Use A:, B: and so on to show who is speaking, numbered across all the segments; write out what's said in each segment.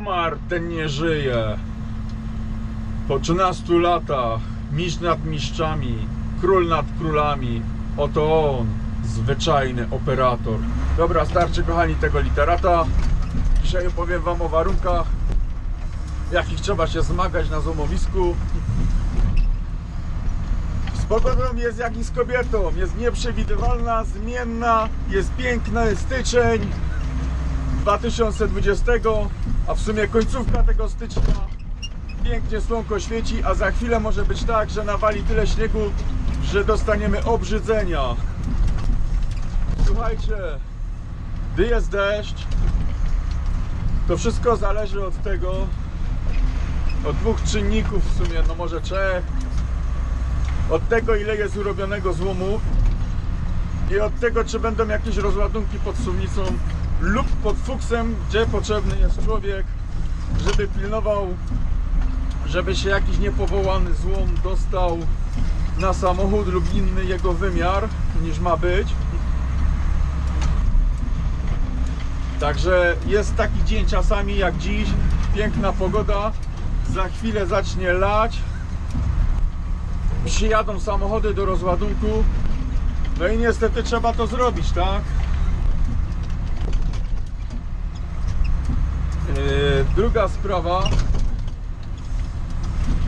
A: Umarł, ten nie żyje. Po 13 latach, mistrz nad mistrzami, król nad królami. Oto on, zwyczajny operator. Dobra, starczy kochani tego literata. Dzisiaj opowiem wam o warunkach, jakich trzeba się zmagać na złomowisku. Z pogodą jest jak i z kobietą. Jest nieprzewidywalna, zmienna, jest piękny styczeń 2020, a w sumie końcówka tego stycznia. Pięknie słonko świeci, a za chwilę może być tak, że nawali tyle śniegu, że dostaniemy obrzydzenia. Słuchajcie, gdy jest deszcz, to wszystko zależy od tego, od dwóch czynników w sumie, no może trzech. Od tego, ile jest urobionego złomu i od tego, czy będą jakieś rozładunki pod sumnicą lub pod fuksem, gdzie potrzebny jest człowiek, żeby pilnował, żeby się jakiś niepowołany złom dostał na samochód lub inny jego wymiar niż ma być. Także jest taki dzień czasami jak dziś, piękna pogoda, za chwilę zacznie lać, przyjadą samochody do rozładunku, no i niestety trzeba to zrobić, tak? Druga sprawa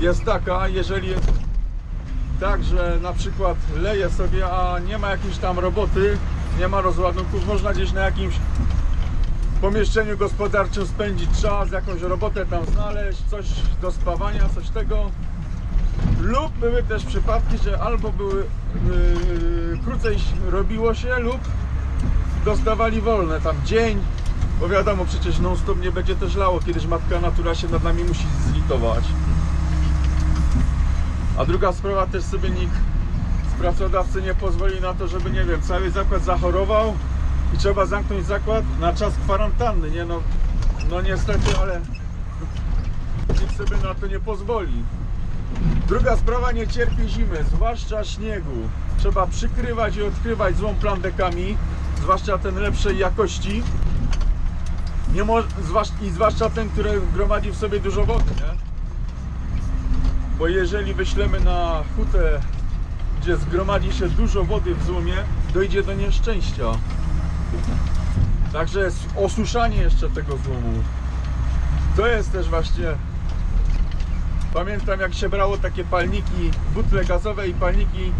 A: jest taka, jeżeli jest tak, że na przykład leje sobie, a nie ma jakiejś tam roboty, nie ma rozładunków, można gdzieś na jakimś pomieszczeniu gospodarczym spędzić czas, jakąś robotę tam znaleźć, coś do spawania, coś tego. Lub były też przypadki, że albo były yy, krócej robiło się, lub dostawali wolne tam dzień, bo wiadomo, przecież non stop nie będzie też lało, kiedyś matka natura się nad nami musi zlitować. A druga sprawa też sobie nikt z pracodawcy nie pozwoli na to, żeby nie wiem, cały zakład zachorował i trzeba zamknąć zakład na czas kwarantanny, nie no, no niestety, ale nikt sobie na to nie pozwoli. Druga sprawa nie cierpi zimy, zwłaszcza śniegu. Trzeba przykrywać i odkrywać złą plandekami, zwłaszcza ten lepszej jakości. Nie mo- zwłasz- I zwłaszcza ten, który gromadzi w sobie dużo wody, nie? Bo jeżeli wyślemy na hutę, gdzie zgromadzi się dużo wody w złomie, dojdzie do nieszczęścia. Także osuszanie jeszcze tego złomu. To jest też właśnie Pamiętam jak się brało takie palniki, butle gazowe i palniki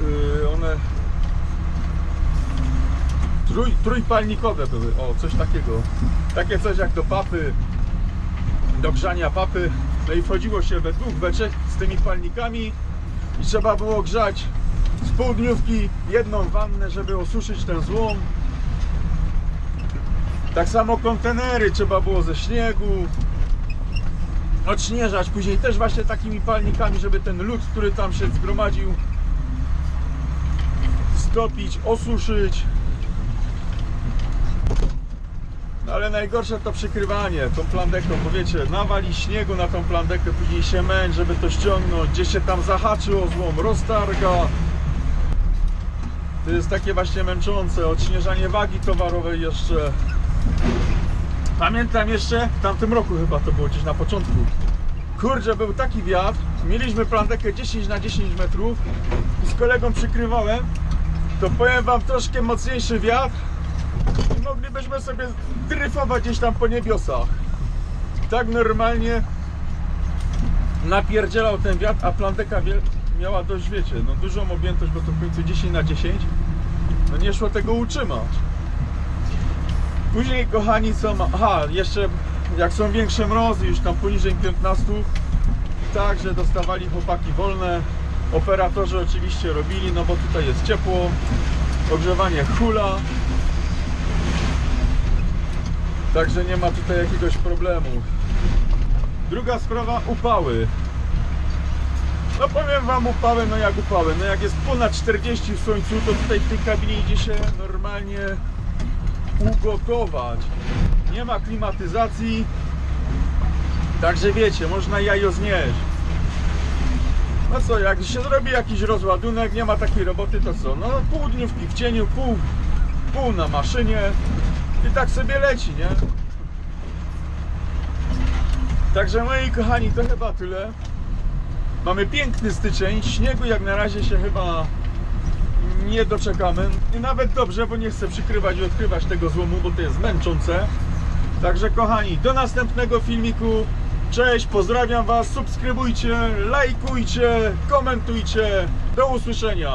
A: yy, one trój, trójpalnikowe były, o coś takiego. Takie coś jak do papy, do grzania papy. No i wchodziło się we dwóch, we trzech z tymi palnikami i trzeba było grzać z półdniówki jedną wannę, żeby osuszyć ten złom. Tak samo kontenery trzeba było ze śniegu, odśnieżać później też właśnie takimi palnikami, żeby ten lód, który tam się zgromadził stopić, osuszyć no ale najgorsze to przykrywanie tą plandeką, bo wiecie, nawali śniegu na tą plandekę, później się męć, żeby to ściągnąć, gdzieś się tam zahaczy o złom, roztarga to jest takie właśnie męczące, odśnieżanie wagi towarowej jeszcze Pamiętam jeszcze, w tamtym roku chyba to było gdzieś na początku. Kurczę, był taki wiatr. Mieliśmy plandekę 10 na 10 metrów i z kolegą przykrywałem. To powiem wam troszkę mocniejszy wiatr i moglibyśmy sobie dryfować gdzieś tam po niebiosach. Tak normalnie napierdzielał ten wiatr, a plandeka miała dość, wiecie, no dużą objętość, bo to w końcu 10 na 10. No nie szło tego utrzymać. Później kochani co ma... Aha, jeszcze jak są większe mrozy, już tam poniżej 15 Także dostawali chłopaki wolne Operatorzy oczywiście robili, no bo tutaj jest ciepło Ogrzewanie hula Także nie ma tutaj jakiegoś problemu Druga sprawa, upały no powiem wam upały, no jak upały No jak jest ponad 40 w słońcu To tutaj w tej kabinie idzie się normalnie ugotować. Nie ma klimatyzacji, także wiecie, można jajo znieść. No co, jak się zrobi jakiś rozładunek, nie ma takiej roboty, to co? No pół dniówki w cieniu, pół, pół na maszynie i tak sobie leci, nie? Także moi kochani, to chyba tyle. Mamy piękny styczeń, śniegu jak na razie się chyba nie doczekamy. I nawet dobrze, bo nie chcę przykrywać i odkrywać tego złomu, bo to jest męczące. Także kochani, do następnego filmiku. Cześć, pozdrawiam Was, subskrybujcie, lajkujcie, komentujcie. Do usłyszenia.